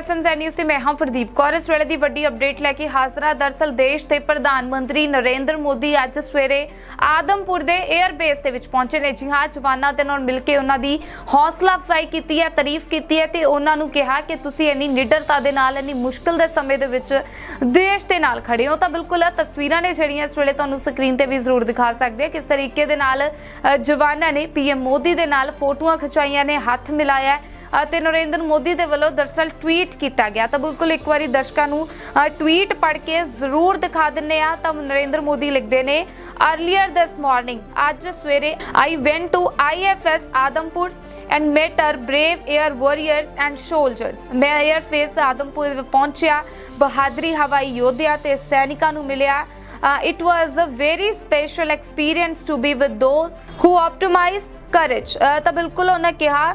SMZ news ਤੇ ਮੈਂ ਹਾਂ ਪ੍ਰਦੀਪ ਕੌਰ। ਇਸ ਵੇਲੇ ਦੀ ਵੱਡੀ ਅਪਡੇਟ ਲੈ ਕੇ ਹਾਜ਼ਰ ਹਾਂ ਦਰਸਲ ਦੇਸ਼ ਦੇ ਪ੍ਰਧਾਨ ਮੰਤਰੀ ਨਰਿੰਦਰ ਮੋਦੀ ਅੱਜ ਸਵੇਰੇ ਆਦਮਪੁਰ ਦੇ 에ਅਰਬੇਸ ਦੇ ਵਿੱਚ ਪਹੁੰਚੇ ਨੇ। ਜੀ ਹਾਂ, ਜਵਾਨਾਂ ਦੇ ਨਾਲ ਮਿਲ ਕੇ ਉਹਨਾਂ ਦੀ ਹੌਸਲਾ ਅਫਜ਼ਾਈ ਕੀਤੀ ਹੈ, ਤਾਰੀਫ ਕੀਤੀ ਹੈ ਤੇ ਉਹਨਾਂ ਨੂੰ ਕਿਹਾ ਕਿ ਤੁਸੀਂ ਇੰਨੀ ਨਿਡਰਤਾ ਦੇ ਨਾਲ, ਇੰਨੀ ਮੁਸ਼ਕਲ ਦੇ ਸਮੇਂ ਦੇ ਵਿੱਚ ਦੇਸ਼ ਦੇ ਨਾਲ ਖੜੇ ਹੋ। ਤਾਂ ਬਿਲਕੁਲ ਤਸਵੀਰਾਂ ਨੇ ਜਿਹੜੀਆਂ ਇਸ ਵੇਲੇ ਤੁਹਾਨੂੰ ਸਕਰੀਨ ਤੇ ਵੀ ਜ਼ਰੂਰ ਦਿਖਾ ਸਕਦੇ ਆ ਕਿਸ ਤਰੀਕੇ ਦੇ ਨਾਲ ਜਵਾਨਾਂ ਨੇ ਪੀਐਮ ਮੋਦੀ ਦੇ ਨਾਲ ਫੋਟੋਆਂ ਖਿਚਾਈਆਂ ਨੇ, ਹੱਥ ਮਿਲਾਇਆ ਅਤੇ ਨਰਿੰਦਰ ਮੋਦੀ ਦੇ ਵੱਲੋਂ ਦਰਸਲ ਟਵੀਟ ਕੀਤਾ ਗਿਆ। ਤਾਂ ਬਿਲਕੁਲ ਇੱਕ ਵਾਰੀ ਦਰਸ਼ਕਾਂ ਨੂੰ ਟਵੀਟ ਪੜ੍ਹ ਕੇ ਜ਼ਰੂਰ ਦਿਖਾ ਦਿੰਨੇ ਆ ਤਾਂ ਨਰਿੰਦਰ ਮੋਦੀ ਲਿਖਦੇ ਨੇ ਅਰਲੀਅਰ ਦਿਸ ਮਾਰਨਿੰਗ ਅੱਜ ਸਵੇਰੇ I went to IFS Adampur and met our brave air warriors and soldiers ਮੈਂ 에ਅਰ ਆਦਮਪੁਰ ਪਹੁੰਚਿਆ, ਬਹਾਦਰੀ ਹਵਾਈ ਯੋਧਿਆਂ ਤੇ ਸੈਨਿਕਾਂ ਨੂੰ ਮਿਲਿਆ। It was a very special experience to be with those who optimise courage ਤਾਂ ਬਿਲਕੁਲ ਉਹਨਾਂ ਕਿਹਾ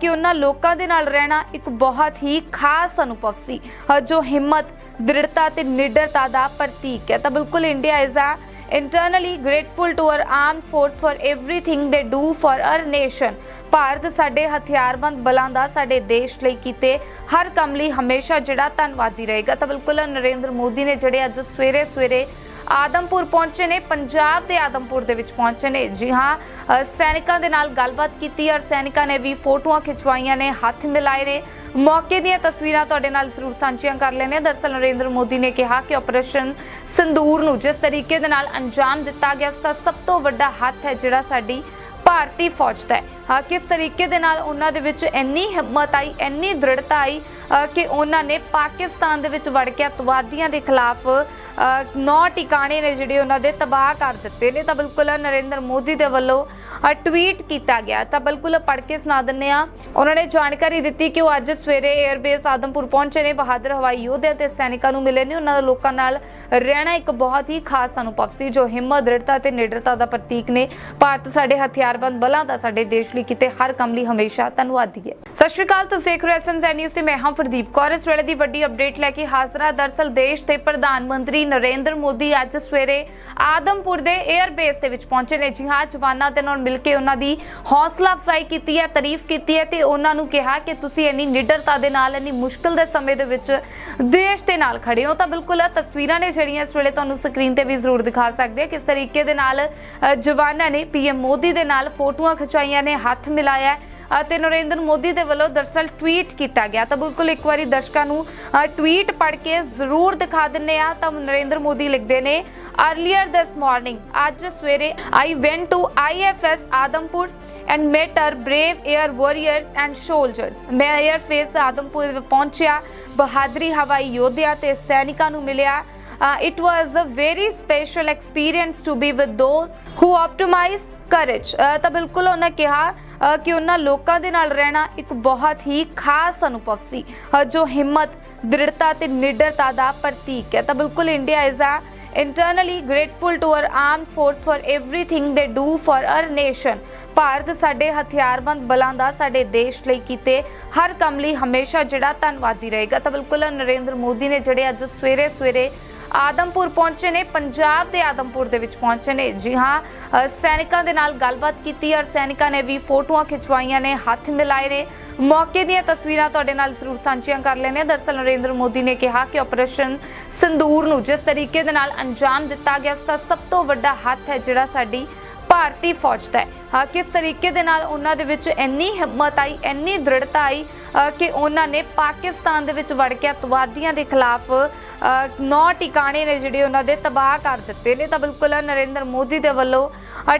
ਕਿ ਉਹਨਾਂ ਲੋਕਾਂ ਦੇ ਨਾਲ ਰਹਿਣਾ ਇੱਕ ਬਹੁਤ ਹੀ ਖਾਸ ਅਨੁਭਵ ਸੀ। ਜੋ ਹਿੰਮਤ, ਦ੍ਰਿੜਤਾ ਤੇ ਨਿਡਰਤਾ ਦਾ ਪ੍ਰਤੀਕ ਹੈ। ਤਾਂ ਬਿਲਕੁਲ India is a internally grateful to our armed forces for everything they do for our nation Bharat ਸਾਡੇ ਹਥਿਆਰਬੰਦ ਬਲਾਂ ਦਾ ਸਾਡੇ ਦੇਸ਼ ਲਈ ਕੀਤੇ ਹਰ ਕੰਮ ਲਈ ਹਮੇਸ਼ਾ ਜਿਹੜਾ ਧੰਨਵਾਦੀ ਰਹੇਗਾ। ਤਾਂ ਬਿਲਕੁਲ ਨਰਿੰਦਰ ਮੋਦੀ ਨੇ ਜਿਹੜੇ ਅੱਜ ਸਵੇਰੇ ਸਵੇਰੇ ਆਦਮਪੁਰ ਪਹੁੰਚੇ ਨੇ, ਪੰਜਾਬ ਦੇ ਆਦਮਪੁਰ ਦੇ ਵਿੱਚ ਪਹੁੰਚੇ ਨੇ। ਜੀ ਹਾਂ ਸੈਨਿਕਾਂ ਦੇ ਨਾਲ ਗੱਲਬਾਤ ਕੀਤੀ ਔਰ ਸੈਨਿਕਾਂ ਨੇ ਵੀ ਫੋਟੋਆਂ ਖਿਚਵਾਈਆਂ ਨੇ, ਹੱਥ ਮਿਲਾਏ ਨੇ। ਮੌਕੇ ਦੀਆਂ ਤਸਵੀਰਾਂ ਤੁਹਾਡੇ ਨਾਲ ਜ਼ਰੂਰ ਸਾਂਝੀਆਂ ਕਰ ਲੈਣੇ ਦਰਸਲ ਨਰਿੰਦਰ ਮੋਦੀ ਨੇ ਕਿਹਾ ਕਿ ਆਪਰੇਸ਼ਨ ਸੰਦੂਰ ਨੂੰ ਜਿਸ ਤਰੀਕੇ ਦੇ ਨਾਲ ਅੰਜਾਮ ਦਿੱਤਾ ਗਿਆ ਉਸ ਦਾ ਸਭ ਤੋਂ ਵੱਡਾ ਹੱਥ ਹੈ ਜਿਹੜਾ ਸਾਡੀ ਭਾਰਤੀ ਫੌਜ ਦਾ ਹੈ। ਕਿਸ ਤਰੀਕੇ ਦੇ ਨਾਲ ਉਹਨਾਂ ਦੇ ਵਿੱਚ ਇੰਨੀ ਹਿੰਮਤ ਆਈ, ਇੰਨੀ ਦ੍ਰਿੜਤਾ ਆਈ ਕਿ ਉਹਨਾਂ ਨੇ ਪਾਕਿਸਤਾਨ ਦੇ ਵਿੱਚ ਵੜ ਕੇ ਅਤਵਾਦੀਆਂ ਦੇ ਖਿਲਾਫ ਨੌ ਟਿਕਾਣੇ ਨੇ ਜਿਹੜੇ ਉਹਨਾਂ ਦੇ ਤਬਾਹ ਕਰ ਦਿੱਤੇ ਨੇ। ਤਾਂ ਬਿਲਕੁਲ ਨਰਿੰਦਰ ਮੋਦੀ ਦੇ ਵੱਲੋਂ ਟਵੀਟ ਕੀਤਾ ਗਿਆ। ਤਾਂ ਬਿਲਕੁਲ ਪੜ੍ਹ ਕੇ ਸੁਣਾ ਦਿੰਨੇ ਆ ਉਹਨਾਂ ਨੇ ਜਾਣਕਾਰੀ ਦਿੱਤੀ ਕਿ ਉਹ ਅੱਜ ਸਵੇਰੇ 에ਅਰਬੇਸ ਆਦਮਪੁਰ ਪਹੁੰਚੇ ਨੇ। ਬਹਾਦਰ ਹਵਾਈ ਯੋਧੇ ਤੇ ਸੈਨਿਕਾਂ ਨੂੰ ਮਿਲੇ ਨੇ। ਉਹਨਾਂ ਦੇ ਲੋਕਾਂ ਨਾਲ ਰਹਿਣਾ ਇੱਕ ਬਹੁਤ ਹੀ ਖਾਸ ਅਨੁਭਵ ਸੀ, ਜੋ ਹਿੰਮਤ, ਦ੍ਰਿੜਤਾ ਤੇ ਨਿਡਰਤਾ ਦਾ ਪ੍ਰਤੀਕ ਨੇ। ਭਾਰਤ ਸਾਡੇ ਹਥਿਆਰਬੰਦ ਬਲਾਂ ਦਾ ਸਾਡੇ ਦੇਸ਼ ਲਈ ਕੀਤੇ ਹਰ ਕੰਮ ਲਈ ਹਮੇਸ਼ਾ ਧੰਨਵਾਦੀ ਹੈ। ਸਤਿ ਸ਼੍ਰੀ ਅਕਾਲ, ਤੁਸੀਂ ਦੇਖ ਰਹੇ ਹੋ ਨਿਊਜ਼ ਤੇ ਮੈਂ ਹਾਂ ਪ੍ਰਦੀਪ ਕੌਰ ਇਸ ਵੇਲੇ ਦੀ ਵੱਡੀ ਅਪਡੇਟ ਲੈ ਕੇ ਹਾਜ਼ਰ ਦਰਸਲ ਦੇਸ਼ ਦੇ ਪ੍ਰਧਾਨ ਮੰਤਰੀ ਨਰਿੰਦਰ ਮੋਦੀ ਅੱਜ ਸਵੇਰੇ ਆਦਮਪੁਰ ਦੇ 에ਅਰ ਬੇਸ ਦੇ ਵਿੱਚ ਪਹੁੰਚੇ ਨੇ। ਜੀ ਹਾਂ, ਜਵਾਨਾਂ ਦੇ ਨਾਲ ਮਿਲ ਕੇ ਉਹਨਾਂ ਦੀ ਹੌਸਲਾ ਅਫਜ਼ਾਈ ਕੀਤੀ ਹੈ, ਤਾਰੀਫ ਕੀਤੀ ਹੈ ਤੇ ਉਹਨਾਂ ਨੂੰ ਕਿਹਾ ਕਿ ਤੁਸੀਂ ਇੰਨੀ ਨਿਡਰਤਾ ਦੇ ਨਾਲ, ਇੰਨੀ ਮੁਸ਼ਕਲ ਦੇ ਸਮੇਂ ਦੇ ਵਿੱਚ ਦੇਸ਼ ਦੇ ਨਾਲ ਖੜੇ ਹੋ। ਤਾਂ ਬਿਲਕੁਲ ਤਸਵੀਰਾਂ ਨੇ ਜਿਹੜੀਆਂ ਇਸ ਵੇਲੇ ਤੁਹਾਨੂੰ ਸਕਰੀਨ ਤੇ ਵੀ ਜ਼ਰੂਰ ਦਿਖਾ ਸਕਦੇ ਆ ਕਿਸ ਤਰੀਕੇ ਦੇ ਨਾਲ ਜਵਾਨਾਂ ਨੇ ਪੀਐਮ ਮੋਦੀ ਦੇ ਨਾਲ ਫੋਟੋਆਂ ਖਿਚਾਈਆਂ ਨੇ, ਹੱਥ ਮਿਲਾਇਆ ਅਤੇ ਨਰਿੰਦਰ ਮੋਦੀ ਦੇ ਵੱਲੋਂ ਦਰਸਲ ਟਵੀਟ ਕੀਤਾ ਗਿਆ। ਤਾਂ ਬਿਲਕੁਲ ਇੱਕ ਵਾਰੀ ਦਰਸ਼ਕਾਂ ਨੂੰ ਟਵੀਟ ਪੜ੍ਹ ਕੇ ਜ਼ਰੂਰ ਦਿਖਾ ਦਿੰਨੇ ਆ। ਤਾਂ ਨਰਿੰਦਰ ਮੋਦੀ ਲਿਖਦੇ ਨੇ ਅਰਲੀਅਰ ਦਿਸ ਮਾਰਨਿੰਗ ਅੱਜ ਸਵੇਰੇ I went to IFS Adampur and met our brave air warriors and soldiers ਮੈਂ 에ਅਰ ਫੇਸ ਆਦਮਪੁਰ ਵਿੱਚ ਪਹੁੰਚਿਆ, ਬਹਾਦਰੀ ਹਵਾਈ ਯੋਧਿਆਂ ਤੇ ਸੈਨਿਕਾਂ ਨੂੰ ਮਿਲਿਆ। It was a very special experience to be with those who optimise courage ਤਾਂ ਬਿਲਕੁਲ ਉਹਨਾਂ ਕਿਹਾ ਕਿ ਉਹਨਾਂ ਲੋਕਾਂ ਦੇ ਨਾਲ ਰਹਿਣਾ ਇੱਕ ਬਹੁਤ ਹੀ ਖਾਸ ਅਨੁਭਵ ਸੀ ਜੋ ਹਿੰਮਤ, ਦ੍ਰਿੜਤਾ ਤੇ ਨਿਡਰਤਾ ਦਾ ਪ੍ਰਤੀਕ ਹੈ। ਤਾਂ ਬਿਲਕੁਲ India is a internally grateful to our armed forces for everything they do for our nation Bharat ਸਾਡੇ ਹਥਿਆਰਬੰਦ ਬਲਾਂ ਦਾ ਸਾਡੇ ਦੇਸ਼ ਲਈ ਕੀਤੇ ਹਰ ਕੰਮ ਲਈ ਹਮੇਸ਼ਾ ਜਿਹੜਾ ਧੰਨਵਾਦੀ ਰਹੇਗਾ। ਤਾਂ ਬਿਲਕੁਲ ਨਰਿੰਦਰ ਮੋਦੀ ਨੇ ਜਿਹੜੇ ਅੱਜ ਸਵੇਰੇ ਸਵੇਰੇ ਆਦਮਪੁਰ ਪਹੁੰਚੇ ਨੇ, ਪੰਜਾਬ ਦੇ ਆਦਮਪੁਰ ਦੇ ਵਿੱਚ ਪਹੁੰਚੇ ਨੇ। ਜੀ ਹਾਂ ਸੈਨਿਕਾਂ ਦੇ ਨਾਲ ਗੱਲਬਾਤ ਕੀਤੀ ਔਰ ਸੈਨਿਕਾਂ ਨੇ ਵੀ ਫੋਟੋਆਂ ਖਿਚਵਾਈਆਂ ਨੇ, ਹੱਥ ਮਿਲਾਏ ਨੇ। ਮੌਕੇ ਦੀਆਂ ਤਸਵੀਰਾਂ ਤੁਹਾਡੇ ਨਾਲ ਜ਼ਰੂਰ ਸਾਂਝੀਆਂ ਕਰ ਲੈਣੇ ਦਰਸਲ ਨਰਿੰਦਰ ਮੋਦੀ ਨੇ ਕਿਹਾ ਕਿ ਆਪਰੇਸ਼ਨ ਸੰਦੂਰ ਨੂੰ ਜਿਸ ਤਰੀਕੇ ਦੇ ਨਾਲ ਅੰਜਾਮ ਦਿੱਤਾ ਗਿਆ, ਉਸ ਦਾ ਸਭ ਤੋਂ ਵੱਡਾ ਹੱਥ ਹੈ ਜਿਹੜਾ ਸਾਡੀ ਭਾਰਤੀ ਫੌਜ ਦਾ ਹੈ। ਕਿਸ ਤਰੀਕੇ ਦੇ ਨਾਲ ਉਹਨਾਂ ਦੇ ਵਿੱਚ ਇੰਨੀ ਹਿੰਮਤ ਆਈ, ਇੰਨੀ ਦ੍ਰਿੜਤਾ ਆਈ ਕਿ ਉਹਨਾਂ ਨੇ ਪਾਕਿਸਤਾਨ ਦੇ ਵਿੱਚ ਵੜ ਕੇ ਅਤਵਾਦੀਆਂ ਦੇ ਖਿਲਾਫ ਨੌ ਟਿਕਾਣੇ ਨੇ ਜਿਹੜੇ ਉਹਨਾਂ ਦੇ ਤਬਾਹ ਕਰ ਦਿੱਤੇ ਨੇ। ਤਾਂ ਬਿਲਕੁਲ ਨਰਿੰਦਰ ਮੋਦੀ ਦੇ ਵੱਲੋਂ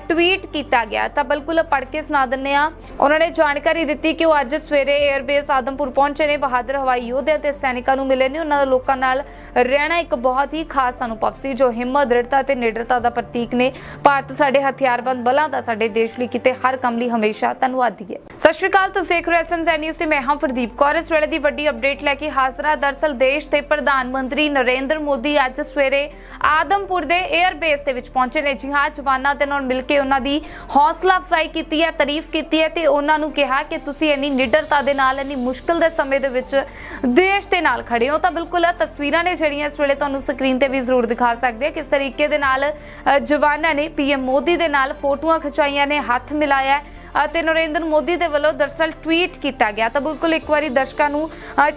ਟਵੀਟ ਕੀਤਾ ਗਿਆ। ਤਾਂ ਬਿਲਕੁਲ ਪੜ੍ਹ ਕੇ ਸੁਣਾ ਦਿੰਨੇ ਆ ਉਹਨਾਂ ਨੇ ਜਾਣਕਾਰੀ ਦਿੱਤੀ ਕਿ ਉਹ ਅੱਜ ਸਵੇਰੇ 에ਅਰਬੇਸ ਆਦਮਪੁਰ ਪਹੁੰਚੇ ਨੇ। ਬਹਾਦਰ ਹਵਾਈ ਯੋਧੇ ਤੇ ਸੈਨਿਕਾਂ ਨੂੰ ਮਿਲੇ ਨੇ। ਉਹਨਾਂ ਦਾ ਲੋਕਾਂ ਨਾਲ ਰਹਿਣਾ ਇੱਕ ਬਹੁਤ ਹੀ ਖਾਸ ਅਨੁਭਵ ਸੀ, ਜੋ ਹਿੰਮਤ ਦ੍ਰਿੜਤਾ ਤੇ ਨਿਡਰਤਾ ਦਾ ਪ੍ਰਤੀਕ ਨੇ। ਭਾਰਤ ਸਾਡੇ ਹਥਿਆਰਬੰਦ ਬਲਾਂ ਦਾ ਸਾਡੇ ਦੇਸ਼ ਲਈ ਕਿਤੇ ਹਰ ਕੰਮ ਲਈ ਹਮੇਸ਼ਾ ਧੰਨਵਾਦੀ ਹੈ। ਸਤਿ ਸ਼੍ਰੀ ਅਕਾਲ, ਤੁਸੀਂ ਦੇਖ ਰਹੇ ਹੋ ਨਿਊਜ਼ ਤੇ ਮੈਂ ਹਾਂ ਪ੍ਰਦੀਪ ਕੌਰ। ਇਸ ਵੇਲੇ ਦੀ ਵੱਡੀ ਅਪਡੇਟ ਲੈ ਕੇ ਹਾਜ਼ਰ। ਹਾਂ ਦਰਸਲ ਦੇਸ਼ ਦੇ ਪ੍ਰਧਾਨ ਮੰਤਰੀ ਨਰਿੰਦਰ ਮੋਦੀ ਅੱਜ ਸਵੇਰੇ ਆਦਮਪੁਰ ਦੇ 에ਅਰ ਬੇਸ ਦੇ ਵਿੱਚ ਪਹੁੰਚੇ ਨੇ। ਜੀ ਹਾਂ, ਜਵਾਨਾਂ ਦੇ ਨਾਲ ਮਿਲ ਕੇ ਉਹਨਾਂ ਦੀ ਹੌਸਲਾ ਅਫਜ਼ਾਈ ਕੀਤੀ ਹੈ, ਤਾਰੀਫ ਕੀਤੀ ਹੈ ਤੇ ਉਹਨਾਂ ਨੂੰ ਕਿਹਾ ਕਿ ਤੁਸੀਂ ਇੰਨੀ ਨਿਡਰਤਾ ਦੇ ਨਾਲ, ਇੰਨੀ ਮੁਸ਼ਕਲ ਦੇ ਸਮੇਂ ਦੇ ਵਿੱਚ ਦੇਸ਼ ਦੇ ਨਾਲ ਖੜੇ ਹੋ ਤਾਂ ਬਿਲਕੁਲ ਤਸਵੀਰਾਂ ਨੇ ਜਿਹੜੀਆਂ ਇਸ ਵੇਲੇ ਤੁਹਾਨੂੰ ਸਕਰੀਨ ਤੇ ਵੀ ਜ਼ਰੂਰ ਦਿਖਾ ਸਕਦੇ ਕਿਸ ਤਰੀਕੇ ਦੇ ਨਾਲ ਜਵਾਨਾਂ ਨੇ ਪੀਐਮ ਮੋਦੀ ਦੇ ਨਾਲ ਫੋਟੋਆਂ ਖਿਚਾਈਆਂ ਨੇ, ਹੱਥ ਮਿਲਾਇਆ ਅਤੇ ਨਰਿੰਦਰ ਮੋਦੀ ਦੇ ਵੱਲੋਂ ਦਰਸਲ ਟਵੀਟ ਕੀਤਾ ਗਿਆ। ਤਾਂ ਬਿਲਕੁਲ ਇੱਕ ਵਾਰੀ ਦਰਸ਼ਕਾਂ ਨੂੰ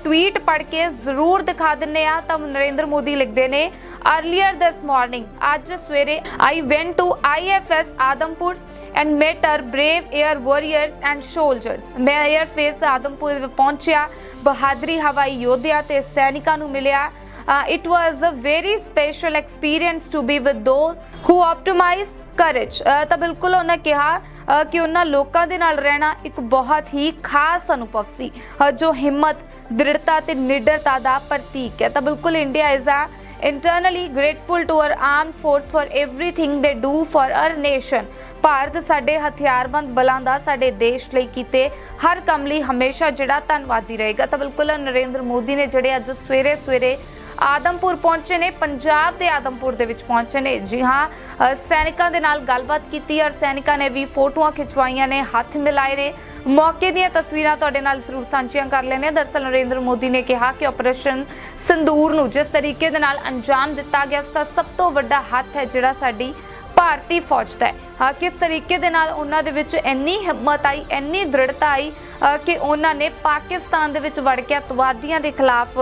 ਟਵੀਟ ਪੜ੍ਹ ਕੇ ਜ਼ਰੂਰ ਦਿਖਾ ਦਿੰਨੇ ਆ। ਤਾਂ ਨਰਿੰਦਰ ਮੋਦੀ ਲਿਖਦੇ ਨੇ ਅਰਲੀਅਰ ਦਿਸ ਮਾਰਨਿੰਗ ਅੱਜ ਸਵੇਰੇ I went to AFS Adampur and met our brave air warriors and soldiers ਮੈਂ 에ਅਰਫੇਸ ਆਦਮਪੁਰ ਪਹੁੰਚਿਆ, ਬਹਾਦਰੀ ਹਵਾਈ ਯੋਧਿਆ ਤੇ ਸੈਨਿਕਾਂ ਨੂੰ ਮਿਲਿਆ। It was a very special experience to be with those who optimise courage ਤਾਂ ਬਿਲਕੁਲ ਉਹਨਾਂ ਕਿਹਾ ਕਿ ਉਹਨਾਂ ਲੋਕਾਂ ਦੇ ਨਾਲ ਰਹਿਣਾ ਇੱਕ ਬਹੁਤ ਹੀ ਖਾਸ ਅਨੁਭਵ ਸੀ ਜੋ ਹਿੰਮਤ, ਦ੍ਰਿੜਤਾ ਤੇ ਨਿਡਰਤਾ ਦਾ ਪ੍ਰਤੀਕ ਹੈ। ਤਾਂ ਬਿਲਕੁਲ India is a internally grateful to our armed force for everything they do for our nation. Bharat ਸਾਡੇ ਹਥਿਆਰਬੰਦ ਬਲਾਂ ਦਾ ਸਾਡੇ ਦੇਸ਼ ਲਈ ਕੀਤੇ ਹਰ ਕੰਮ ਲਈ ਹਮੇਸ਼ਾ ਜਿਹੜਾ ਧੰਨਵਾਦੀ ਰਹੇਗਾ। ਤਾਂ ਬਿਲਕੁਲ ਨਰਿੰਦਰ ਮੋਦੀ ਨੇ ਜਿਹੜੇ ਅੱਜ ਸਵੇਰੇ ਸਵੇਰੇ ਆਦਮਪੁਰ ਪਹੁੰਚੇ ਨੇ, ਪੰਜਾਬ ਦੇ ਆਦਮਪੁਰ ਦੇ ਵਿੱਚ ਪਹੁੰਚੇ ਨੇ। ਜੀ ਹਾਂ ਸੈਨਿਕਾਂ ਦੇ ਨਾਲ ਗੱਲਬਾਤ ਕੀਤੀ ਔਰ ਸੈਨਿਕਾਂ ਨੇ ਵੀ ਫੋਟੋਆਂ ਖਿਚਵਾਈਆਂ ਨੇ, ਹੱਥ ਮਿਲਾਏ ਨੇ। ਮੌਕੇ ਦੀਆਂ ਤਸਵੀਰਾਂ ਤੁਹਾਡੇ ਨਾਲ ਜ਼ਰੂਰ ਸਾਂਝੀਆਂ ਕਰ ਲੈਣੇ ਦਰਸਲ ਨਰਿੰਦਰ ਮੋਦੀ ਨੇ ਕਿਹਾ ਕਿ ਆਪਰੇਸ਼ਨ ਸੰਦੂਰ ਨੂੰ ਜਿਸ ਤਰੀਕੇ ਦੇ ਨਾਲ ਅੰਜਾਮ ਦਿੱਤਾ ਗਿਆ ਉਸ ਦਾ ਸਭ ਤੋਂ ਵੱਡਾ ਹੱਥ ਹੈ ਜਿਹੜਾ ਸਾਡੀ ਭਾਰਤੀ ਫੌਜ ਦਾ ਹੈ। ਕਿਸ ਤਰੀਕੇ ਦੇ ਨਾਲ ਉਹਨਾਂ ਦੇ ਵਿੱਚ ਇੰਨੀ ਹਿੰਮਤ ਆਈ, ਇੰਨੀ ਦ੍ਰਿੜਤਾ ਆਈ ਕਿ ਉਹਨਾਂ ਨੇ ਪਾਕਿਸਤਾਨ ਦੇ ਵਿੱਚ ਵੜ ਕੇ ਅਤਵਾਦੀਆਂ ਦੇ ਖਿਲਾਫ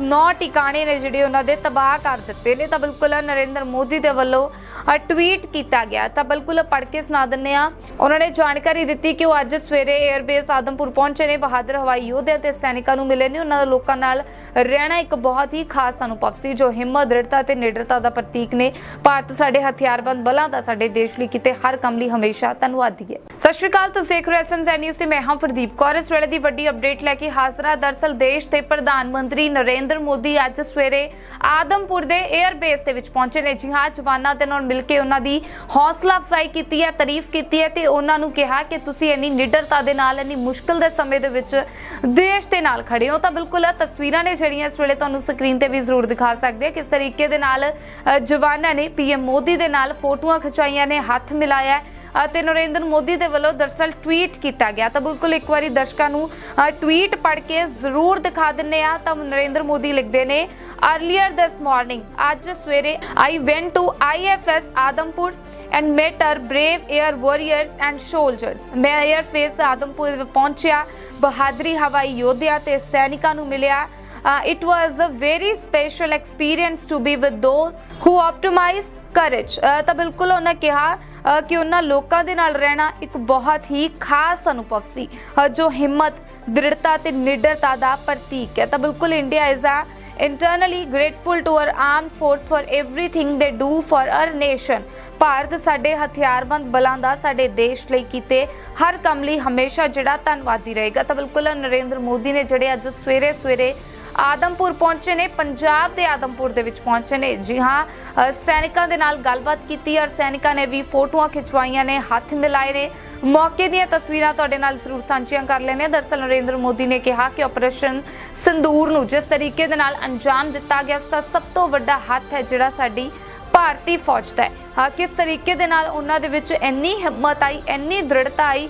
ਨੌ ਟਿਕਾਣੇ ਨੇ ਜਿਹੜੇ ਉਹਨਾਂ ਦੇ ਤਬਾਹ ਕਰ ਦਿੱਤੇ ਨੇ। ਤਾਂ ਬਿਲਕੁਲ ਨਰਿੰਦਰ ਮੋਦੀ ਦੇ ਵੱਲੋਂ ਟਵੀਟ ਕੀਤਾ ਗਿਆ। ਤਾਂ ਬਿਲਕੁਲ ਪੜ੍ਹ ਕੇ ਸੁਣਾ ਦਿੰਨੇ ਆ ਉਹਨਾਂ ਨੇ ਜਾਣਕਾਰੀ ਦਿੱਤੀ ਕਿ ਉਹ ਅੱਜ ਸਵੇਰੇ 에ਅਰਬੇਸ ਆਦਮਪੁਰ ਪਹੁੰਚੇ ਨੇ। ਬਹਾਦਰ ਹਵਾਈ ਯੋਧੇ ਤੇ ਸੈਨਿਕਾਂ ਨੂੰ ਮਿਲੇ ਨੇ। ਉਹਨਾਂ ਦਾ ਲੋਕਾਂ ਨਾਲ ਰਹਿਣਾ ਇੱਕ ਬਹੁਤ ਹੀ ਖਾਸ ਅਨੁਭਵ ਸੀ, ਜੋ ਹਿੰਮਤ, ਦ੍ਰਿੜਤਾ ਤੇ ਨਿਡਰਤਾ ਦਾ ਪ੍ਰਤੀਕ ਨੇ। ਭਾਰਤ ਸਾਡੇ ਹਥਿਆਰਬੰਦ ਬਲਾਂ ਦਾ ਸਾਡੇ ਦੇਸ਼ ਲਈ ਕਿਤੇ ਹਰ ਕੰਮ ਲਈ ਹਮੇਸ਼ਾ ਧੰਨਵਾਦੀ ਹੈ। ਸਤਿ ਸ਼੍ਰੀ ਅਕਾਲ, ਤੁਸੀਂ ਦੇਖ ਰਹੇ ਹੋ ਐਸਐਮਜ਼ੈਡ ਨਿਊਜ਼ ਤੇ ਮੈਂ ਹਾਂ ਪ੍ਰਦੀਪ ਕੌਰ। ਇਸ ਵੇਲੇ ਦੀ ਵੱਡੀ ਅਪਡੇਟ ਲੈ ਕੇ ਹਾਜ਼ਰ। ਹਾਂ ਦਰਸਲ ਦੇਸ਼ ਦੇ ਪ੍ਰਧਾਨ ਮੰਤਰੀ ਨਰਿੰਦਰ ਮੋਦੀ ਅੱਜ ਸਵੇਰੇ ਆਦਮਪੁਰ ਦੇ 에ਅਰ ਬੇਸ ਦੇ ਵਿੱਚ ਪਹੁੰਚੇ ਨੇ। ਜੀ ਹਾਂ ਜਵਾਨਾਂ ਦੇ ਨਾਲ ਮਿਲ ਕੇ ਉਹਨਾਂ ਦੀ ਹੌਸਲਾ ਅਫਜ਼ਾਈ ਕੀਤੀ ਹੈ, ਤਾਰੀਫ ਕੀਤੀ ਹੈ ਤੇ ਉਹਨਾਂ ਨੂੰ ਕਿਹਾ ਕਿ ਤੁਸੀਂ ਇੰਨੀ ਨਿਡਰਤਾ ਦੇ ਨਾਲ, ਇੰਨੀ ਮੁਸ਼ਕਲ ਦੇ ਸਮੇਂ ਦੇ ਵਿੱਚ ਦੇਸ਼ ਦੇ ਨਾਲ ਖੜੇ ਹੋ। ਤਾਂ ਬਿਲਕੁਲ ਤਸਵੀਰਾਂ ਨੇ ਜਿਹੜੀਆਂ ਇਸ ਵੇਲੇ ਤੁਹਾਨੂੰ ਸਕਰੀਨ ਤੇ ਵੀ ਜ਼ਰੂਰ ਦਿਖਾ ਸਕਦੇ ਆ ਕਿਸ ਤਰੀਕੇ ਦੇ ਨਾਲ ਜਵਾਨਾਂ ਨੇ ਪੀਐਮ ਮੋਦੀ ਦੇ ਨਾਲ ਫੋਟੋਆਂ ਖਿਚਾਈਆਂ ਨੇ, ਹੱਥ ਮਿਲਾਇਆ ਹੈ। ਅਤੇ ਨਰਿੰਦਰ ਮੋਦੀ ਦੇ ਵੱਲੋਂ ਦਰਸਲ ਟਵੀਟ ਕੀਤਾ ਗਿਆ। ਤਾਂ ਬਿਲਕੁਲ ਇੱਕ ਵਾਰੀ ਦਰਸ਼ਕਾਂ ਨੂੰ ਟਵੀਟ ਪੜ੍ਹ ਕੇ ਜ਼ਰੂਰ ਦਿਖਾ ਦਿੰਨੇ ਆ ਤਾਂ ਨਰਿੰਦਰ ਮੋਦੀ ਲਿਖਦੇ ਨੇ ਅਰਲੀਅਰ ਦਿਸ ਮਾਰਨਿੰਗ ਅੱਜ ਸਵੇਰੇ I went to AFS Adampur and met our brave air warriors and soldiers ਮੈਂ 에ਅਰਫੇਸ ਆਦਮਪੁਰ ਵਿੱਚ ਪਹੁੰਚਿਆ, ਬਹਾਦਰੀ ਹਵਾਈ ਯੋਧਿਆ ਤੇ ਸੈਨਿਕਾਂ ਨੂੰ ਮਿਲਿਆ। It was a very special experience to be with those who optimise courage ਤਾਂ ਬਿਲਕੁਲ ਉਹਨਾਂ ਕਿਹਾ ਕਿ ਉਹਨਾਂ ਲੋਕਾਂ ਦੇ ਨਾਲ ਰਹਿਣਾ ਇੱਕ ਬਹੁਤ ਹੀ ਖਾਸ ਅਨੁਭਵ ਸੀ ਜੋ ਹਿੰਮਤ, ਦ੍ਰਿੜਤਾ ਤੇ ਨਿਡਰਤਾ ਦਾ ਪ੍ਰਤੀਕ ਹੈ। ਤਾਂ ਬਿਲਕੁਲ India is a internally grateful to our armed forces for everything they do for our nation Bharat ਸਾਡੇ ਹਥਿਆਰਬੰਦ ਬਲਾਂ ਦਾ ਸਾਡੇ ਦੇਸ਼ ਲਈ ਕੀਤੇ ਹਰ ਕੰਮ ਲਈ ਹਮੇਸ਼ਾ ਜਿਹੜਾ ਧੰਨਵਾਦੀ ਰਹੇਗਾ। ਤਾਂ ਬਿਲਕੁਲ ਨਰਿੰਦਰ ਮੋਦੀ ਨੇ ਜਿਹੜੇ ਅੱਜ ਸਵੇਰੇ ਸਵੇਰੇ ਆਦਮਪੁਰ ਪਹੁੰਚੇ ਨੇ, ਪੰਜਾਬ ਦੇ ਆਦਮਪੁਰ ਦੇ ਵਿੱਚ ਪਹੁੰਚੇ ਨੇ। ਜੀ ਹਾਂ ਸੈਨਿਕਾਂ ਦੇ ਨਾਲ ਗੱਲਬਾਤ ਕੀਤੀ ਔਰ ਸੈਨਿਕਾਂ ਨੇ ਵੀ ਫੋਟੋਆਂ ਖਿਚਵਾਈਆਂ ਨੇ, ਹੱਥ ਮਿਲਾਏ ਨੇ। ਮੌਕੇ ਦੀਆਂ ਤਸਵੀਰਾਂ ਤੁਹਾਡੇ ਨਾਲ ਜ਼ਰੂਰ ਸਾਂਝੀਆਂ ਕਰ ਲੈਣੇ ਦਰਸਲ ਨਰਿੰਦਰ ਮੋਦੀ ਨੇ ਕਿਹਾ ਕਿ ਆਪਰੇਸ਼ਨ ਸੰਦੂਰ ਨੂੰ ਜਿਸ ਤਰੀਕੇ ਦੇ ਨਾਲ ਅੰਜਾਮ ਦਿੱਤਾ ਗਿਆ ਉਸ ਦਾ ਸਭ ਤੋਂ ਵੱਡਾ ਹੱਥ ਹੈ ਜਿਹੜਾ ਸਾਡੀ ਭਾਰਤੀ ਫੌਜ ਦਾ ਹੈ। ਕਿਸ ਤਰੀਕੇ ਦੇ ਨਾਲ ਉਹਨਾਂ ਦੇ ਵਿੱਚ ਇੰਨੀ ਹਿੰਮਤ ਆਈ, ਇੰਨੀ ਦ੍ਰਿੜਤਾ ਆਈ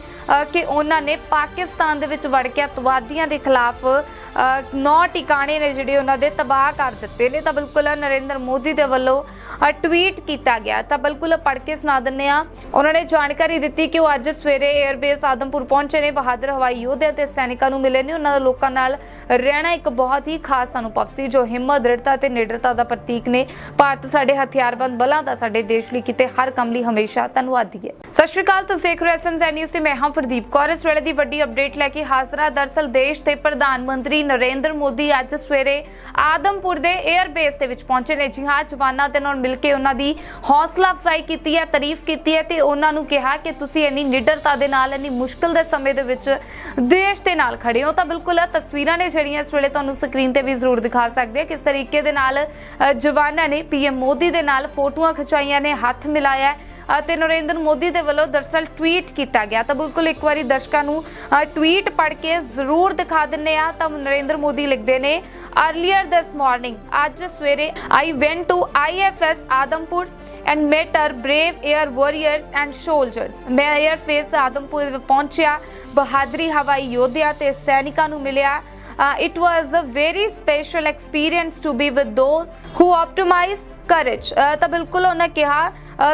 ਕਿ ਉਹਨਾਂ ਨੇ ਪਾਕਿਸਤਾਨ ਦੇ ਵਿੱਚ ਵੜ ਕੇ ਅਤਵਾਦੀਆਂ ਦੇ ਖਿਲਾਫ ਅ, ਨੌ ਟਿਕਾਣੇ ਨੇ ਜਿਹੜੇ ਉਹਨਾਂ ਦੇ ਤਬਾਹ ਕਰ ਦਿੱਤੇ ਨੇ। ਤਾਂ ਬਿਲਕੁਲ ਨਰਿੰਦਰ ਮੋਦੀ ਦੇ ਵੱਲੋਂ ਟਵੀਟ ਕੀਤਾ ਗਿਆ। ਤਾਂ ਬਿਲਕੁਲ ਪੜ੍ਹ ਕੇ ਸੁਣਾ ਦਿੰਨੇ ਆ ਉਹਨਾਂ ਨੇ ਜਾਣਕਾਰੀ ਦਿੱਤੀ ਕਿ ਉਹ ਅੱਜ ਸਵੇਰੇ 에ਅਰਬੇਸ ਆਦਮਪੁਰ ਪਹੁੰਚੇ ਨੇ। ਬਹਾਦਰ ਹਵਾਈ ਯੋਧੇ ਤੇ ਸੈਨਿਕਾਂ ਨੂੰ ਮਿਲੇ ਨੇ। ਉਹਨਾਂ ਦਾ ਲੋਕਾਂ ਨਾਲ ਰਹਿਣਾ ਇੱਕ ਬਹੁਤ ਹੀ ਖਾਸ ਅਨੁਭਵ ਸੀ ਜੋ ਹਿੰਮਤ ਦ੍ਰਿੜਤਾ ਤੇ ਨਿਡਰਤਾ ਦਾ ਪ੍ਰਤੀਕ ਨੇ। ਭਾਰਤ ਸਾਡੇ ਹਥਿਆਰਬੰਦ ਬਲਾਂ ਦਾ ਸਾਡੇ ਦੇਸ਼ ਲਈ ਕਿਤੇ ਹਰ ਕੰਮ ਲਈ ਹਮੇਸ਼ਾ ਧੰਨਵਾਦੀ ਹੈ। ਸਤਿ ਸ਼੍ਰੀ ਅਕਾਲ ਤੁਸੀਂ ਦੇਖ ਰਹੇ ਹੋ ਐਸਐਮਜ਼ੈਡ ਨਿਊਜ਼ ਤੇ ਮੈਂ ਹਾਂ ਪ੍ਰਦੀਪ ਕੌਰ। ਇਸ ਵੇਲੇ ਦੀ ਵੱਡੀ ਅਪਡੇਟ ਲੈ ਕੇ ਹਾਜ਼ਰ। ਹਾਂ ਦਰਸਲ ਦੇਸ਼ ਦੇ ਪ੍ਰਧਾਨ ਮੰਤਰੀ ਨਰਿੰਦਰ ਮੋਦੀ ਅੱਜ ਸਵੇਰੇ ਆਦਮਪੁਰ ਦੇ 에ਅਰ ਬੇਸ ਦੇ ਵਿੱਚ ਪਹੁੰਚੇ ਨੇ। ਜੀ ਹਾਂ ਜਵਾਨਾਂ ਦੇ ਨਾਲ ਮਿਲ ਕੇ ਉਹਨਾਂ ਦੀ ਹੌਸਲਾ ਅਫਜ਼ਾਈ ਕੀਤੀ ਹੈ, ਤਾਰੀਫ ਕੀਤੀ ਹੈ ਤੇ ਉਹਨਾਂ ਨੂੰ ਕਿਹਾ ਕਿ ਤੁਸੀਂ ਇੰਨੀ ਨਿਡਰਤਾ ਦੇ ਨਾਲ, ਇੰਨੀ ਮੁਸ਼ਕਲ ਦੇ ਸਮੇਂ ਦੇ ਵਿੱਚ ਦੇਸ਼ ਦੇ ਨਾਲ ਖੜੇ ਹੋ। ਤਾਂ ਬਿਲਕੁਲ ਤਸਵੀਰਾਂ ਨੇ ਜਿਹੜੀਆਂ ਇਸ ਵੇਲੇ ਤੁਹਾਨੂੰ ਸਕਰੀਨ ਤੇ ਵੀ ਜ਼ਰੂਰ ਦਿਖਾ ਸਕਦੇ ਆ ਕਿਸ ਤਰੀਕੇ ਦੇ ਨਾਲ ਜਵਾਨਾਂ ਨੇ ਪੀਐਮ ਮੋਦੀ ਦੇ ਨਾਲ ਫੋਟੋਆਂ ਖਿਚਾਈਆਂ ਨੇ, ਹੱਥ ਮਿਲਾਇਆ ਹੈ ਨਰਿੰਦਰ ਮੋਦੀ ਦੇ ਵੱਲੋਂ ਦਰਸਲ ਟਵੀਟ ਕੀਤਾ ਗਿਆ। ਤਾਂ ਬਿਲਕੁਲ ਇੱਕ ਵਾਰੀ ਦਰਸ਼ਕਾਂ ਨੂੰ ਟਵੀਟ ਪੜ੍ਹ ਕੇ ਜ਼ਰੂਰ ਦਿਖਾ ਦਿੰਨੇ ਆ। ਤਾਂ ਨਰਿੰਦਰ ਮੋਦੀ ਲਿਖਦੇ ਨੇ ਅਰਲੀਅਰ ਦਿਸ ਮਾਰਨਿੰਗ ਅੱਜ ਸਵੇਰੇ I went to AFS Adampur and met our brave air warriors and soldiers ਮੈਂ 에ਅਰਫੇਸ ਆਦਮਪੁਰ ਪਹੁੰਚਿਆ, ਬਹਾਦਰੀ ਹਵਾਈ ਯੋਧਿਆਂ ਤੇ ਸੈਨਿਕਾਂ ਨੂੰ ਮਿਲਿਆ। It was a very special experience to be with those who optimise courage ਤਾਂ ਬਿਲਕੁਲ ਉਹਨਾਂ ਕਿਹਾ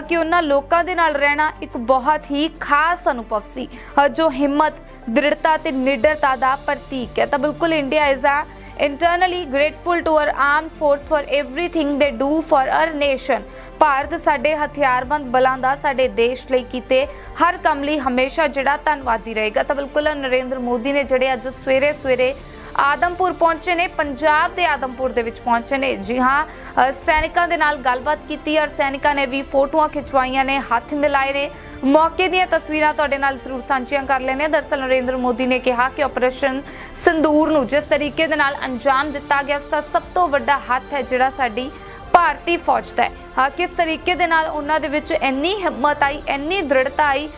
ਕਿ ਉਹਨਾਂ ਲੋਕਾਂ ਦੇ ਨਾਲ ਰਹਿਣਾ ਇੱਕ ਬਹੁਤ ਹੀ ਖਾਸ ਅਨੁਭਵ ਸੀ ਜੋ ਹਿੰਮਤ, ਦ੍ਰਿੜਤਾ ਤੇ ਨਿਡਰਤਾ ਦਾ ਪ੍ਰਤੀਕ ਹੈ। ਤਾਂ ਬਿਲਕੁਲ India is a internally grateful to our armed forces for everything they do for our nation Bharat ਸਾਡੇ ਹਥਿਆਰਬੰਦ ਬਲਾਂ ਦਾ ਸਾਡੇ ਦੇਸ਼ ਲਈ ਕੀਤੇ ਹਰ ਕੰਮ ਲਈ ਹਮੇਸ਼ਾ ਜਿਹੜਾ ਧੰਨਵਾਦੀ ਰਹੇਗਾ। ਤਾਂ ਬਿਲਕੁਲ ਨਰਿੰਦਰ ਮੋਦੀ ਨੇ ਜਿਹੜੇ ਅੱਜ ਸਵੇਰੇ ਸਵੇਰੇ ਆਦਮਪੁਰ ਪਹੁੰਚੇ ਨੇ, ਪੰਜਾਬ ਦੇ ਆਦਮਪੁਰ ਦੇ ਵਿੱਚ ਪਹੁੰਚੇ ਨੇ। ਜੀ ਹਾਂ ਸੈਨਿਕਾਂ ਦੇ ਨਾਲ ਗੱਲਬਾਤ ਕੀਤੀ ਔਰ ਸੈਨਿਕਾਂ ਨੇ ਵੀ ਫੋਟੋਆਂ ਖਿਚਵਾਈਆਂ ਨੇ, ਹੱਥ ਮਿਲਾਏ ਨੇ। ਮੌਕੇ ਦੀਆਂ ਤਸਵੀਰਾਂ ਤੁਹਾਡੇ ਨਾਲ ਜ਼ਰੂਰ ਸਾਂਝੀਆਂ ਕਰ ਲੈਣੇ ਦਰਸਲ ਨਰਿੰਦਰ ਮੋਦੀ ਨੇ ਕਿਹਾ ਕਿ ਆਪਰੇਸ਼ਨ ਸੰਦੂਰ ਨੂੰ ਜਿਸ ਤਰੀਕੇ ਦੇ ਨਾਲ ਅੰਜਾਮ ਦਿੱਤਾ ਗਿਆ ਉਸ ਦਾ ਸਭ ਤੋਂ ਵੱਡਾ ਹੱਥ ਹੈ ਜਿਹੜਾ ਸਾਡੀ ਭਾਰਤੀ ਫੌਜ ਦਾ ਹੈ। ਕਿਸ ਤਰੀਕੇ ਦੇ ਨਾਲ ਉਹਨਾਂ ਦੇ ਵਿੱਚ ਇੰਨੀ ਹਿੰਮਤ ਆਈ, ਇੰਨੀ ਦ੍ਰਿੜਤਾ ਆਈ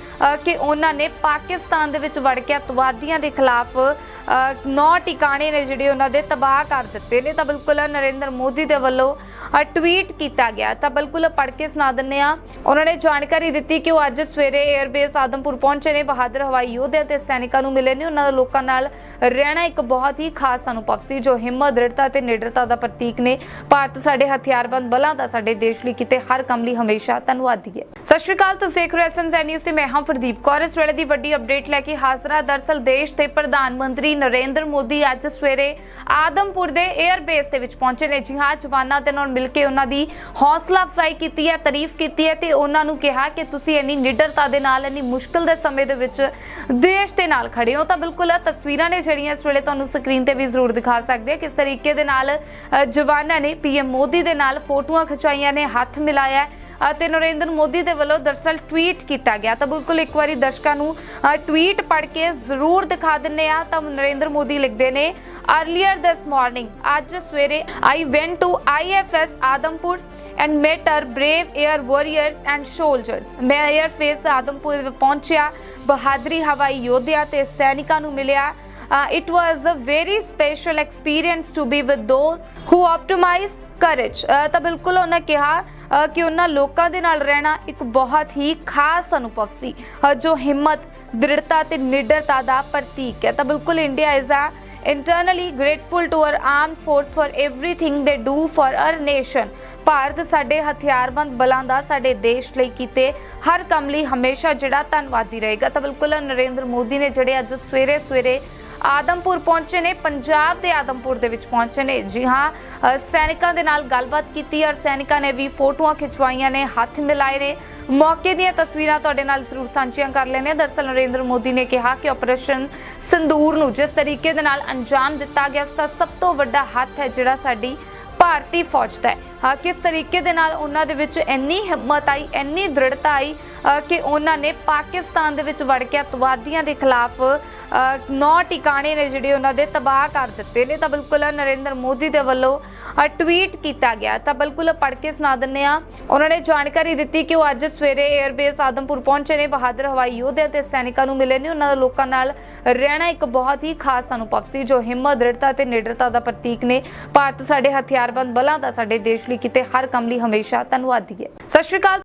ਕਿ ਉਹਨਾਂ ਨੇ ਪਾਕਿਸਤਾਨ ਦੇ ਵਿੱਚ ਵੜ ਕੇ ਅਤਵਾਦੀਆਂ ਦੇ ਖਿਲਾਫ ਅ, ਨੌ ਟਿਕਾਣੇ ਨੇ ਜਿਹੜੇ ਉਹਨਾਂ ਦੇ ਤਬਾਹ ਕਰ ਦਿੱਤੇ ਨੇ ਤਾਂ ਬਿਲਕੁਲ ਨਰਿੰਦਰ ਮੋਦੀ ਦੇ ਵੱਲੋਂ ਟਵੀਟ ਕੀਤਾ ਗਿਆ। ਤਾਂ ਬਿਲਕੁਲ ਪੜ੍ਹ ਕੇ ਸੁਣਾ ਦਿੰਨੇ ਆ ਉਹਨਾਂ ਨੇ ਜਾਣਕਾਰੀ ਦਿੱਤੀ ਕਿ ਉਹ ਅੱਜ ਸਵੇਰੇ 에ਅਰਬੇਸ ਆਦਮਪੁਰ ਪਹੁੰਚੇ ਨੇ ਬਹਾਦਰ ਹਵਾਈ ਯੋਧੇ ਤੇ ਸੈਨਿਕਾਂ ਨੂੰ ਮਿਲੇ ਨੇ। ਉਹਨਾਂ ਦਾ ਲੋਕਾਂ ਨਾਲ ਰਹਿਣਾ ਇੱਕ ਬਹੁਤ ਹੀ ਖਾਸ ਅਨੁਭਵ ਸੀ ਜੋ ਹਿੰਮਤ ਦ੍ਰਿੜਤਾ ਤੇ ਨਿਡਰਤਾ ਦਾ ਪ੍ਰਤੀਕ ਨੇ। ਭਾਰਤ ਸਾਡੇ ਹਥਿਆਰਬੰਦ ਬਲਾਂ ਦਾ ਸਾਡੇ ਦੇਸ਼ ਲਈ ਕਿਤੇ ਹਰ ਕੰਮ ਲਈ ਹਮੇਸ਼ਾ ਧੰਨਵਾਦੀ ਹੈ। ਸਤਿ ਸ਼੍ਰੀ ਅਕਾਲ ਤੁਸੀਂ ਦੇਖ ਰਹੇ ਹੋ ਨਿਊਜ਼ ਤੇ ਮੈਂ ਹਾਂ ਪ੍ਰਦੀਪ ਕੌਰ। ਇਸ ਵੇਲੇ ਦੀ ਵੱਡੀ ਅਪਡੇਟ ਲੈ ਕੇ ਹਾਜ਼ਰ। ਹਾਂ ਦਰਸਲ ਦੇਸ਼ ਦੇ ਪ੍ਰਧਾਨ ਮੰਤਰੀ ਨਰਿੰਦਰ ਮੋਦੀ ਅੱਜ ਸਵੇਰੇ ਆਦਮਪੁਰ ਦੇ 에ਅਰ ਬੇਸ ਦੇ ਵਿੱਚ ਪਹੁੰਚੇ ਨੇ। ਜੀ ਹਾਂ, ਜਵਾਨਾਂ ਦੇ ਨਾਲ ਮਿਲ ਕੇ ਉਹਨਾਂ ਦੀ ਹੌਸਲਾ ਅਫਜ਼ਾਈ ਕੀਤੀ ਹੈ, ਤਾਰੀਫ ਕੀਤੀ ਹੈ ਤੇ ਉਹਨਾਂ ਨੂੰ ਕਿਹਾ ਕਿ ਤੁਸੀਂ ਇੰਨੀ ਨਿਡਰਤਾ ਦੇ ਨਾਲ, ਇੰਨੀ ਮੁਸ਼ਕਲ ਦੇ ਸਮੇਂ ਦੇ ਵਿੱਚ ਦੇਸ਼ ਦੇ ਨਾਲ ਖੜੇ ਹੋ ਤਾਂ ਬਿਲਕੁਲ ਤਸਵੀਰਾਂ ਨੇ ਜਿਹੜੀਆਂ ਇਸ ਵੇਲੇ ਤੁਹਾਨੂੰ ਸਕਰੀਨ ਤੇ ਵੀ ਜ਼ਰੂਰ ਦਿਖਾ ਸਕਦੇ ਆ ਕਿਸ ਤਰੀਕੇ ਦੇ ਨਾਲ ਜਵਾਨਾਂ ਨੇ ਪੀਐਮ ਮੋਦੀ ਦੇ ਨਾਲ ਫੋਟੋਆਂ ਖਿਚਾਈਆਂ ਨੇ, ਹੱਥ ਮਿਲਾਇਆ ਅਤੇ ਨਰਿੰਦਰ ਮੋਦੀ ਦੇ ਵੱਲੋਂ ਦਰਸਲ ਟਵੀਟ ਕੀਤਾ ਗਿਆ। ਤਾਂ ਬਿਲਕੁਲ ਇੱਕ ਵਾਰੀ ਦਰਸ਼ਕਾਂ ਨੂੰ ਟਵੀਟ ਪੜ੍ਹ ਕੇ ਜ਼ਰੂਰ ਦਿਖਾ ਦਿੰਨੇ ਆ ਤਾਂ ਨਰਿੰਦਰ ਮੋਦੀ ਲਿਖਦੇ ਨੇ ਅਰਲੀਅਰ ਦਿਸ ਮਾਰਨਿੰਗ ਅੱਜ ਸਵੇਰੇ I went to IFS Adampur and met our brave air warriors and soldiers ਮੈਂ 에ਅਰ ਫੇਸ ਆਦਮਪੁਰ ਪਹੁੰਚਿਆ, ਬਹਾਦਰੀ ਹਵਾਈ ਯੋਧਿਆਂ ਤੇ ਸੈਨਿਕਾਂ ਨੂੰ ਮਿਲਿਆ। It was a very special experience to be with those who optimise courage ਤਾਂ ਬਿਲਕੁਲ ਉਹਨਾਂ ਕਿਹਾ ਕਿ ਉਹਨਾਂ ਲੋਕਾਂ ਦੇ ਨਾਲ ਰਹਿਣਾ ਇੱਕ ਬਹੁਤ ਹੀ ਖਾਸ ਅਨੁਭਵ ਸੀ। ਜੋ ਹਿੰਮਤ, ਦ੍ਰਿੜਤਾ ਤੇ ਨਿਡਰਤਾ ਦਾ ਪ੍ਰਤੀਕ ਹੈ। ਤਾਂ ਬਿਲਕੁਲ India is a eternally grateful to our armed forces for everything they do for our nation Bharat ਸਾਡੇ ਹਥਿਆਰਬੰਦ ਬਲਾਂ ਦਾ ਸਾਡੇ ਦੇਸ਼ ਲਈ ਕੀਤੇ ਹਰ ਕੰਮ ਲਈ ਹਮੇਸ਼ਾ ਜਿਹੜਾ ਧੰਨਵਾਦੀ ਰਹੇਗਾ। ਤਾਂ ਬਿਲਕੁਲ ਨਰਿੰਦਰ ਮੋਦੀ ਨੇ ਜਿਹੜੇ ਅੱਜ ਸਵੇਰੇ ਸਵੇਰੇ ਆਦਮਪੁਰ ਪਹੁੰਚੇ ਨੇ, ਪੰਜਾਬ ਦੇ ਆਦਮਪੁਰ ਦੇ ਵਿੱਚ ਪਹੁੰਚੇ ਨੇ। ਜੀ ਹਾਂ ਸੈਨਿਕਾਂ ਦੇ ਨਾਲ ਗੱਲਬਾਤ ਕੀਤੀ ਔਰ ਸੈਨਿਕਾਂ ਨੇ ਵੀ ਫੋਟੋਆਂ ਖਿਚਵਾਈਆਂ ਨੇ, ਹੱਥ ਮਿਲਾਏ ਨੇ। ਮੌਕੇ ਦੀਆਂ ਤਸਵੀਰਾਂ ਤੁਹਾਡੇ ਨਾਲ ਜ਼ਰੂਰ ਸਾਂਝੀਆਂ ਕਰ ਲੈਣੇ ਦਰਸਲ ਨਰਿੰਦਰ ਮੋਦੀ ਨੇ ਕਿਹਾ ਕਿ ਆਪਰੇਸ਼ਨ ਸੰਦੂਰ ਨੂੰ ਜਿਸ ਤਰੀਕੇ ਦੇ ਨਾਲ ਅੰਜਾਮ ਦਿੱਤਾ ਗਿਆ ਉਸ ਦਾ ਸਭ ਤੋਂ ਵੱਡਾ ਹੱਥ ਹੈ ਜਿਹੜਾ ਸਾਡੀ ਭਾਰਤੀ ਫੌਜ ਦਾ ਹੈ। ਕਿਸ ਤਰੀਕੇ ਦੇ ਨਾਲ ਉਹਨਾਂ ਦੇ ਵਿੱਚ ਇੰਨੀ ਹਿੰਮਤ ਆਈ, ਇੰਨੀ ਦ੍ਰਿੜਤਾ ਆਈ ਕਿ ਉਹਨਾਂ ਨੇ ਪਾਕਿਸਤਾਨ ਦੇ ਵਿੱਚ ਵੜ ਕੇ ਅਤਵਾਦੀਆਂ ਦੇ ਖਿਲਾਫ ਨੌ ਟਿਕਾਣੇ ਨੇ ਜਿਹੜੇ ਉਹਨਾਂ ਦੇ ਤਬਾਹ ਕਰ ਦਿੱਤੇ ਨੇ। ਤਾਂ ਬਿਲਕੁਲ ਨਰਿੰਦਰ ਮੋਦੀ ਦੇ ਵੱਲੋਂ ਟਵੀਟ ਕੀਤਾ ਗਿਆ। ਤਾਂ ਬਿਲਕੁਲ ਪੜ੍ਹ ਕੇ ਸੁਣਾ ਦਿੰਨੇ ਆ ਉਹਨਾਂ ਨੇ ਜਾਣਕਾਰੀ ਦਿੱਤੀ ਕਿ ਉਹ ਅੱਜ ਸਵੇਰੇ 에ਅਰਬੇਸ ਆਦਮਪੁਰ ਪਹੁੰਚੇ ਨੇ। ਬਹਾਦਰ ਹਵਾਈ ਯੋਧੇ ਤੇ ਸੈਨਿਕਾਂ ਨੂੰ ਮਿਲੇ ਨੇ। ਉਹਨਾਂ ਦਾ ਲੋਕਾਂ ਨਾਲ ਰਹਿਣਾ ਇੱਕ ਬਹੁਤ ਹੀ ਖਾਸ ਅਨੁਭਵ ਸੀ, ਜੋ ਹਿੰਮਤ, ਦ੍ਰਿੜਤਾ ਤੇ ਨਿਡਰਤਾ ਦਾ ਪ੍ਰਤੀਕ ਨੇ। ਭਾਰਤ ਸਾਡੇ ਹਥਿਆਰਬੰਦ ਬਲਾਂ ਦਾ ਸਾਡੇ ਦੇਸ਼ ਲਈ ਕਿਤੇ ਹਰ ਕੰਮ ਲਈ ਹਮੇਸ਼ਾ ਧੰਨਵਾਦੀ ਹੈ। ਸਤਿ ਸ਼੍ਰੀ ਅਕਾਲ।